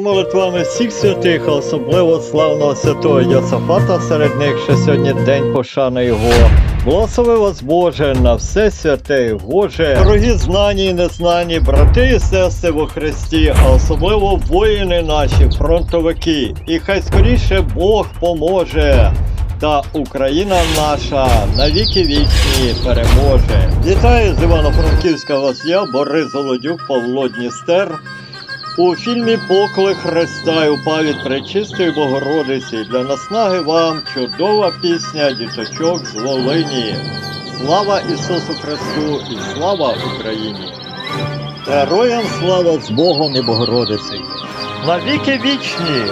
Молитвами всіх святих, особливо славного святого Йосафата, серед них, що сьогодні день пошани його. Благослови вас Боже на все святе Боже, дорогі знані і незнані, брати і сестри во Христі, а особливо воїни наші, фронтовики. І хай скоріше Бог поможе. Та Україна наша навіки вічні переможе. Вітаю з Івано-Франківська вас я, Борис Голодюк, Павло Дністер. У фільмі Поклик Христа і упав від Пречистої Богородиці для наснаги вам чудова пісня діточок з Волині. Слава Ісусу Христу і слава Україні! Героям слава з Богом і Богородицею! Навіки вічні!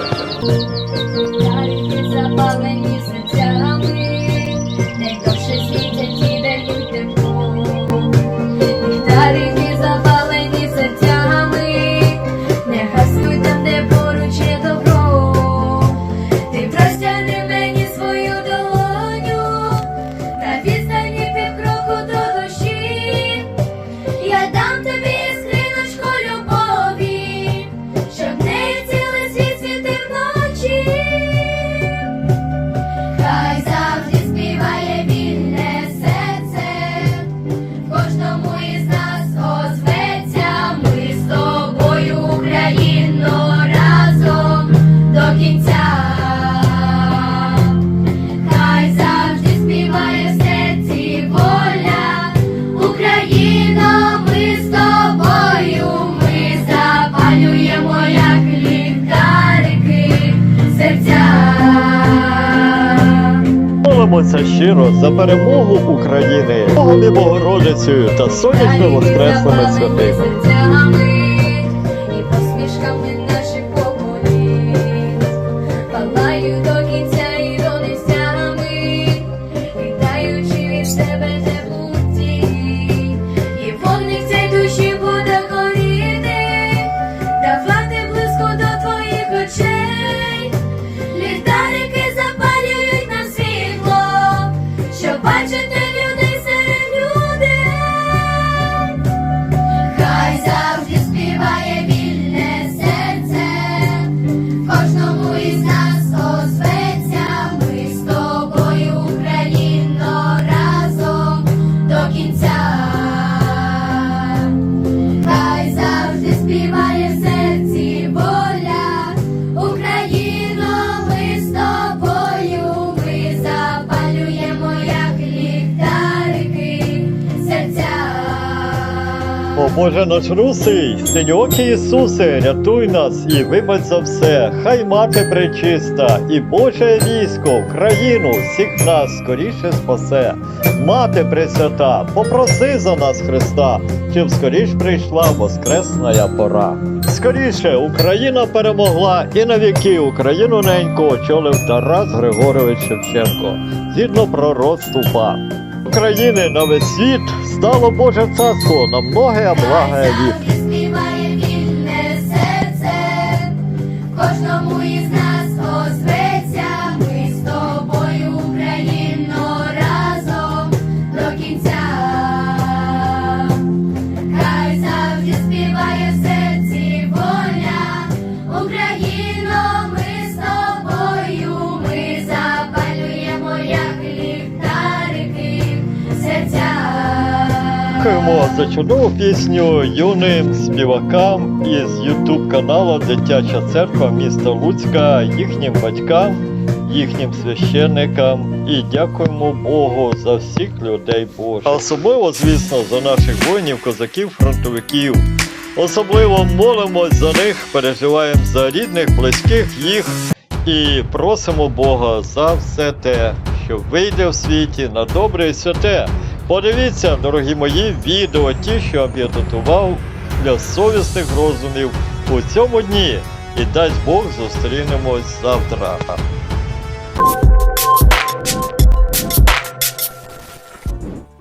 Молимося щиро за перемогу України, Богом і Богородицею та сонячно воскресними святими. Наш русий, синьокі Ісусе, рятуй нас і вибач за все. Хай мати пречиста, і Боже військо країну всіх нас скоріше спасе. Мати пресвята, попроси за нас Христа, щоб скоріш прийшла воскресная пора. Скоріше Україна перемогла і навіки Україну неньку очолив Тарас Григорович Шевченко, згідно пророцтва. України на весь світ стало Боже царство на многе. Співає вільне серце, кожному із нас за чудову пісню юним співакам із Ютуб каналу Дитяча церква міста Луцька, їхнім батькам, їхнім священникам і дякуємо Богу за всіх людей Божих. А особливо, звісно, за наших воїнів, козаків, фронтовиків. Особливо молимось за них, переживаємо за рідних, близьких їх і просимо Бога за все те, що вийде в світі на добре і святе. Подивіться, дорогі мої, відео, ті, що я підготував для совісних розумів у цьому дні. І дасть Бог зустрінемось завтра.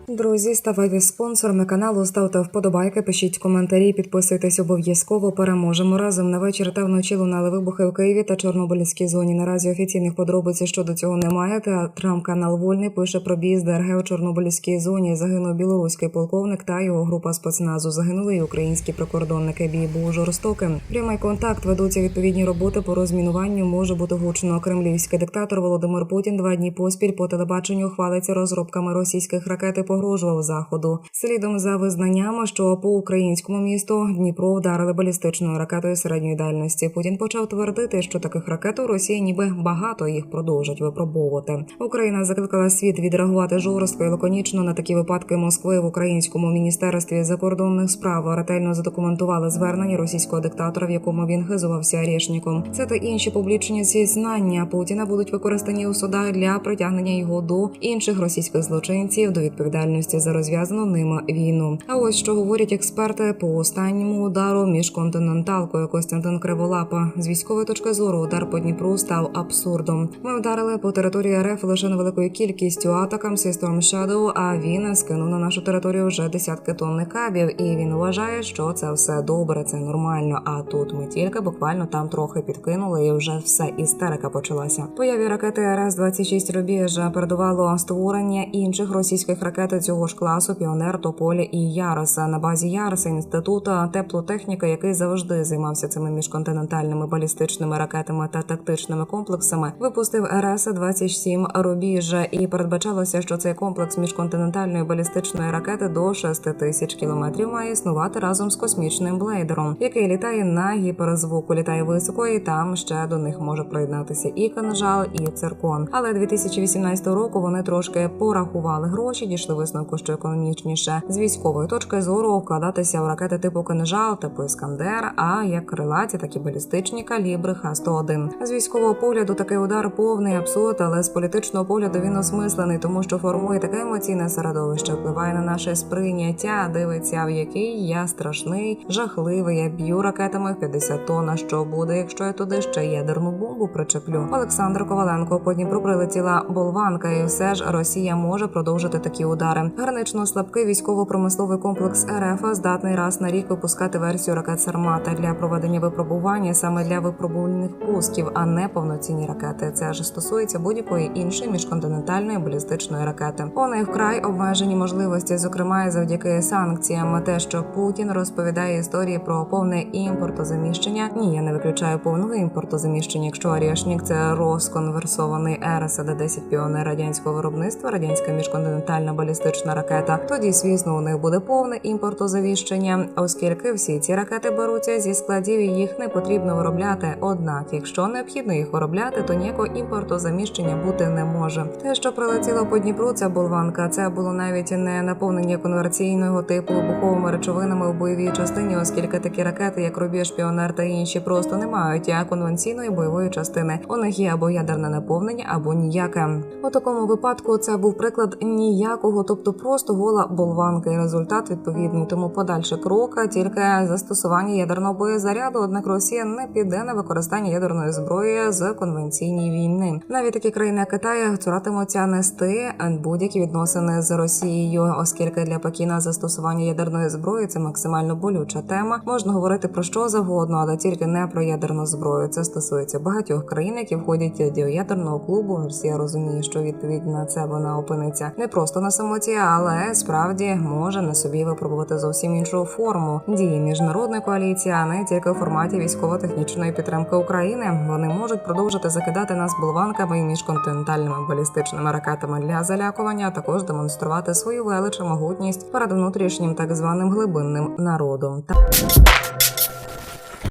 Друзі, ставайте спонсорами каналу, ставте вподобайки, пишіть коментарі, підписуйтесь обов'язково. Переможемо разом на вечір та вночі лунали вибухи в Києві та Чорнобильській зоні. Наразі офіційних подробиць щодо цього немає. Телеграм-канал Вольний пише про бій з ДРГ у Чорнобильській зоні. Загинув білоруський полковник та його група спецназу. Загинули і українські прикордонники. Бій був жорстоким. Прямий контакт ведуться відповідні роботи по розмінуванню. Може бути гучно. Кремлівський диктатор Володимир Путін два дні поспіль по телебаченню хвалиться розробками російських ракет і погрожував заходу. Слідом за визнаннями, що по українському місту Дніпро вдарили балістичною ракетою середньої дальності. Путін почав твердити, що таких ракет у Росії ніби багато їх продовжать випробовувати. Україна закликала світ відреагувати жорстко і лаконічно на такі випадки Москви в українському міністерстві закордонних справ ретельно задокументували звернення російського диктатора, в якому він хизувався Арєшніком. Це та інші публічні зізнання Путіна будуть використані у судах для притягнення його до інших російських злочинців до відповідальності за розв'язану ними війну. А ось що говорять експерти по останньому удару між континенталкою Костянтин Криволапа. З військової точки зору удар по Дніпру став абсурдом. Ми вдарили по території РФ лише невеликою кількістю атакам System Shadow, а він скинув на нашу територію вже десятки тонн кабів, і він вважає, що це все добре, це нормально. А тут ми тільки буквально там трохи підкинули, і вже все істерика почалася. Появі ракети РС 26 Рубіж передувало створення інших російських ракет цього ж класу Піонер, Тополі і Яроса на базі Яроса інституту теплотехніки, який завжди займався цими міжконтинентальними балістичними ракетами та тактичними комплексами, випустив РС 27 Рубіж, і передбачалося, що цей комплекс міжконтинентальної балістичної ракети до 6 тисяч кілометрів має існувати разом з космічним блейдером, який літає на гіперзвуку, літає високо, і там ще до них може приєднатися і канжал, і циркон. Але 2018 року вони трошки порахували гроші, дійшли висновку, що економічніше з військової точки зору вкладатися в ракети типу кинжал, типу Іскандер, а як крилаті, так і балістичні калібри Х-101. З військового погляду такий удар повний абсурд, але з політичного погляду він осмислений, тому що формує таке емоційне середовище, впливає на наше сприйняття, дивиться, в який я страшний, жахливий. Я б'ю ракетами в 50 тонн. А Що буде, якщо я туди ще ядерну бомбу причеплю? Олександр Коваленко по Дніпру прилетіла болванка, і все ж Росія може продовжити такі удари. Гранично слабкий військово-промисловий комплекс РФ здатний раз на рік випускати версію ракет Сармата для проведення випробування саме для випробувальних пусків, а не повноцінні ракети. Це ж стосується будь-якої іншої міжконтинентальної балістичної ракети. У вкрай обмежені можливості, зокрема завдяки санкціям. Те, що Путін розповідає історії про повне імпортозаміщення. Ні, я не виключаю повного імпортозаміщення, якщо Арішнік це розконверсований РСД 10 піонер радянського виробництва, радянська міжконтинентальна балістична ракета. Тоді, звісно, у них буде повне імпортозавіщення, оскільки всі ці ракети беруться зі складів і їх не потрібно виробляти. Однак, якщо необхідно їх виробляти, то ніякого імпортозаміщення бути не може. Те, що прилетіло по Дніпру, це болванка. Це було навіть не наповнення конверційного типу вибуховими речовинами в бойовій частині, оскільки такі ракети, як Рубіж, Піонер та інші, просто не мають а конвенційної бойової частини. У них є або ядерне наповнення, або ніяке. У такому випадку це був приклад ніякого, тобто просто гола болванка, і результат відповідний. Тому подальше крока тільки застосування ядерного боєзаряду. Однак Росія не піде на використання ядерної зброї з конвенційної війни. Навіть такі країни, як Китай, цуратимуться нести будь-які відносини з Росією, оскільки для Пекіна застосування ядерної зброї це максимально болюча тема. Можна говорити про що завгодно, але тільки не про ядерну зброю. Це стосується багатьох країн, які входять до ядерного клубу. Росія розуміє, що відповідь на це вона опиниться не просто на самоті, але справді може на собі випробувати зовсім іншу форму дії міжнародної коаліції, а не тільки у форматі військово-технічної підтримки України. Вони можуть продовжити закидати нас болванками і міжконтинентальними балістичними ракетами для залякування, а також демонструвати свою велич і могутність перед внутрішнім так званим глибинним народом.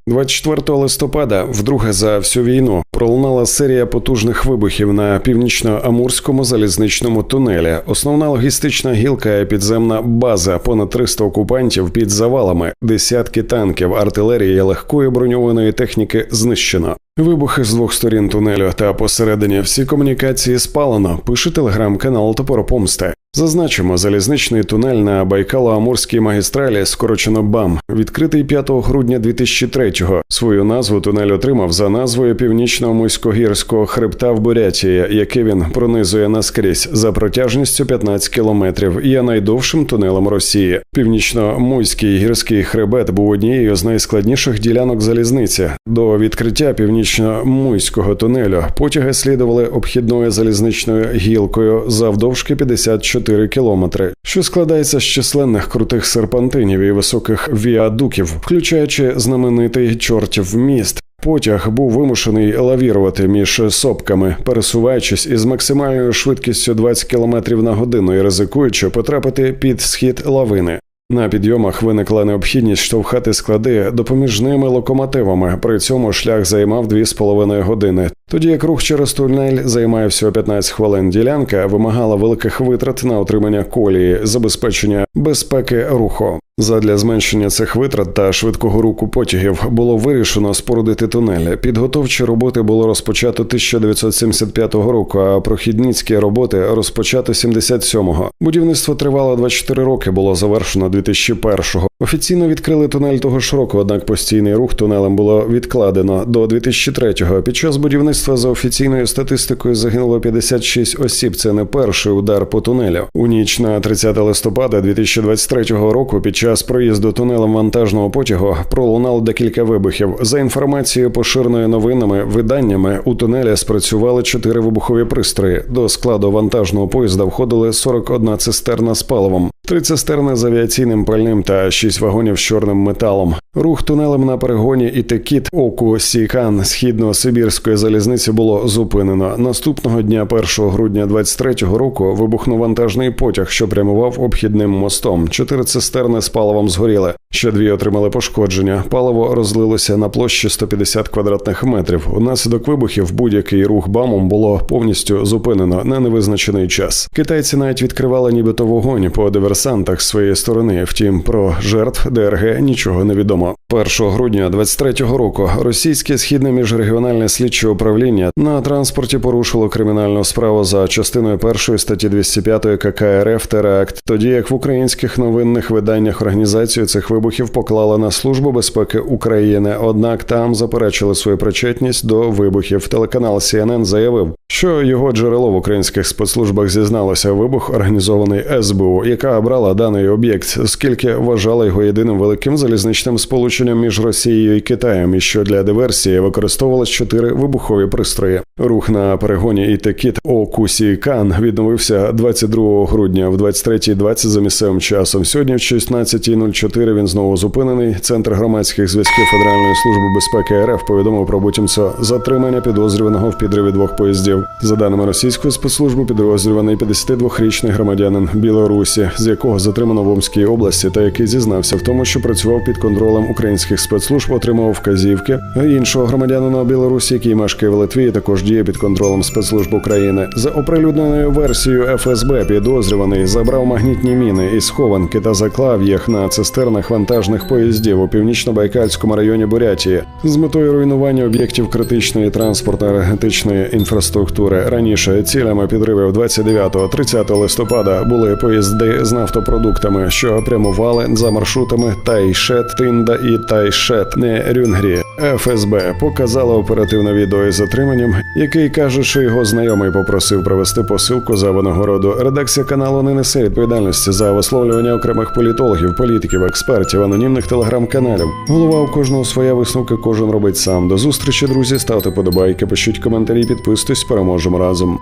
Та 24 листопада, вдруге за всю війну, пролунала серія потужних вибухів на північно-амурському залізничному тунелі. Основна логістична гілка підземна база, понад 300 окупантів під завалами, десятки танків, артилерії легкої броньованої техніки знищено. Вибухи з двох сторін тунелю та посередині всі комунікації спалено. Пише телеграм-канал Топоропомсти. Зазначимо, залізничний тунель на Байкало-Амурській магістралі, скорочено БАМ, відкритий 5 грудня 2003-го. Свою назву тунель отримав за назвою північно-муськогірського хребта в Бурятії, який він пронизує наскрізь за протяжністю 15 кілометрів. Є найдовшим тунелем Росії. Північно-муйський гірський хребет був однією з найскладніших ділянок залізниці. До відкриття північно-муйського тунелю потяги слідували обхідною залізничною гілкою завдовжки 54 кілометри, що складається з численних крутих серпантинів і високих віадуків, включаючи знаменитий чортів міст. Потяг був вимушений лавірувати між сопками, пересуваючись із максимальною швидкістю 20 км на годину і ризикуючи потрапити під схід лавини. На підйомах виникла необхідність штовхати склади допоміжними локомотивами. При цьому шлях займав 2,5 години. Тоді як рух через тунель займає всього 15 хвилин. Ділянка вимагала великих витрат на отримання колії, забезпечення безпеки руху. Задля зменшення цих витрат та швидкого руху потягів було вирішено спорудити тунель. Підготовчі роботи було розпочато 1975 року, а прохідницькі роботи розпочато 77-го. Будівництво тривало 24 роки, було завершено 2001-го. Офіційно відкрили тунель того ж року, однак постійний рух тунелем було відкладено до 2003-го. Під час будівництва за офіційною статистикою загинуло 56 осіб. Це не перший удар по тунелю. У ніч на 30 листопада 2023 року під час проїзду тунелем вантажного потягу пролунало декілька вибухів. За інформацією поширеною новинами виданнями у тунелі спрацювали чотири вибухові пристрої. До складу вантажного поїзда входили 41 цистерна з паливом, три цистерни з авіаційним пальним та шість вагонів з чорним металом. Рух тунелем на перегоні Ітекіт Оку Сікан східно-сибірської залізниці було зупинено. Наступного дня, 1 грудня 23-го року, вибухнув вантажний потяг, що прямував обхідним мостом. Чотири цистерни з паливом згоріли. Ще дві отримали пошкодження. Паливо розлилося на площі 150 квадратних метрів. Унаслідок вибухів будь-який рух бамом було повністю зупинено на невизначений час. Китайці навіть відкривали нібито вогонь по диверсантах з своєї сторони. Втім, про жертв ДРГ нічого не відомо. 1 грудня 23-го року російське східне міжрегіональне слідче управління на транспорті порушило кримінальну справу за частиною першої статті 205 КК РФ теракт, тоді як в українських новинних виданнях організацію цих вибухів поклала на службу безпеки України. Однак там заперечили свою причетність до вибухів. Телеканал CNN заявив, що його джерело в українських спецслужбах зізналося вибух, організований СБУ, яка обрала даний об'єкт, оскільки вважала його єдиним великим залізничним сполученням між Росією і Китаєм, і що для диверсії використовувалось чотири вибухові пристрої. Рух на перегоні Ітекіт Окусі Кан відновився 22 грудня в 23.20 за місцевим часом. Сьогодні в 16.04 він знову зупинений. Центр громадських зв'язків Федеральної служби безпеки РФ повідомив про буцімця затримання підозрюваного в підриві двох поїздів. За даними російської спецслужби, підозрюваний 52-річний громадянин Білорусі, з якого затримано в Омській області, та який зізнався в тому, що працював під контролем українських спецслужб, отримав вказівки іншого громадянина Білорусі, який мешкає в Литві, і також діє під контролем спецслужб України. За оприлюдненою версією ФСБ підозрюваний забрав магнітні міни із схованки та заклав їх на цистернах вантажних поїздів у північно-байкальському районі Бурятії з метою руйнування об'єктів критичної транспортно-енергетичної інфраструктури. Раніше цілями підривів 29-30 листопада були поїзди з нафтопродуктами, що прямували за маршрутами Тайшет, Тинда і Тайшет, не Рюнгрі. ФСБ показала оперативне відео із затриманням, який каже, що його знайомий попросив провести посилку за винагороду. Редакція каналу не несе відповідальності за висловлювання окремих політологів, політиків, експертів, анонімних телеграм-каналів. Голова у кожного своя висновка, кожен робить сам. До зустрічі, друзі. Ставте подобайки, пишіть коментарі, підписуйтесь, переможемо разом.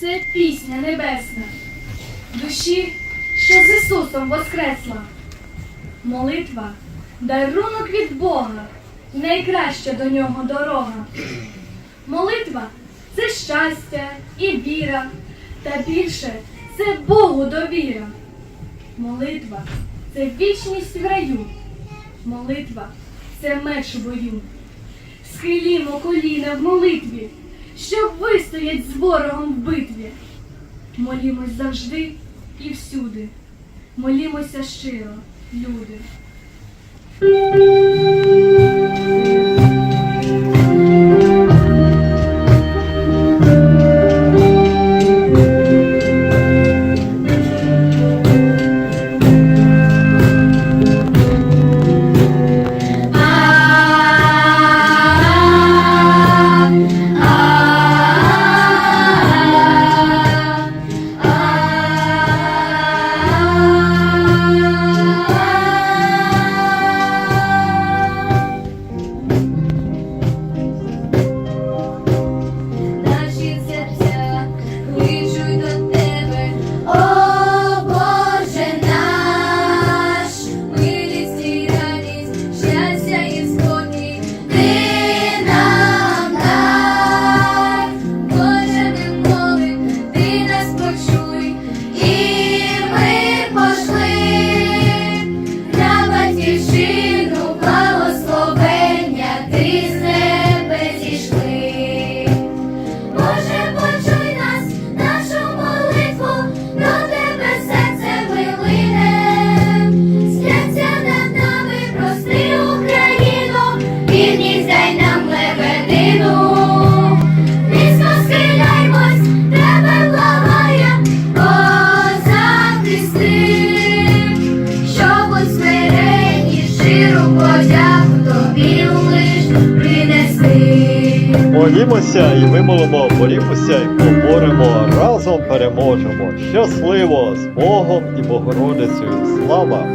Це пісня небесна, душі, що з Ісусом воскресла. Молитва дарунок від Бога, найкраща до нього дорога. Молитва це щастя і віра, та більше це Богу довіра. Молитва це вічність в раю. Молитва це меч у бою. Схилімо коліна в молитві, щоб вистоять з ворогом в битві. Молімось завжди і всюди. Молімося щиро, люди. Молімося і вимолимо, борімося і поборемо, разом переможемо. Щасливо з Богом і Богородицею. Слава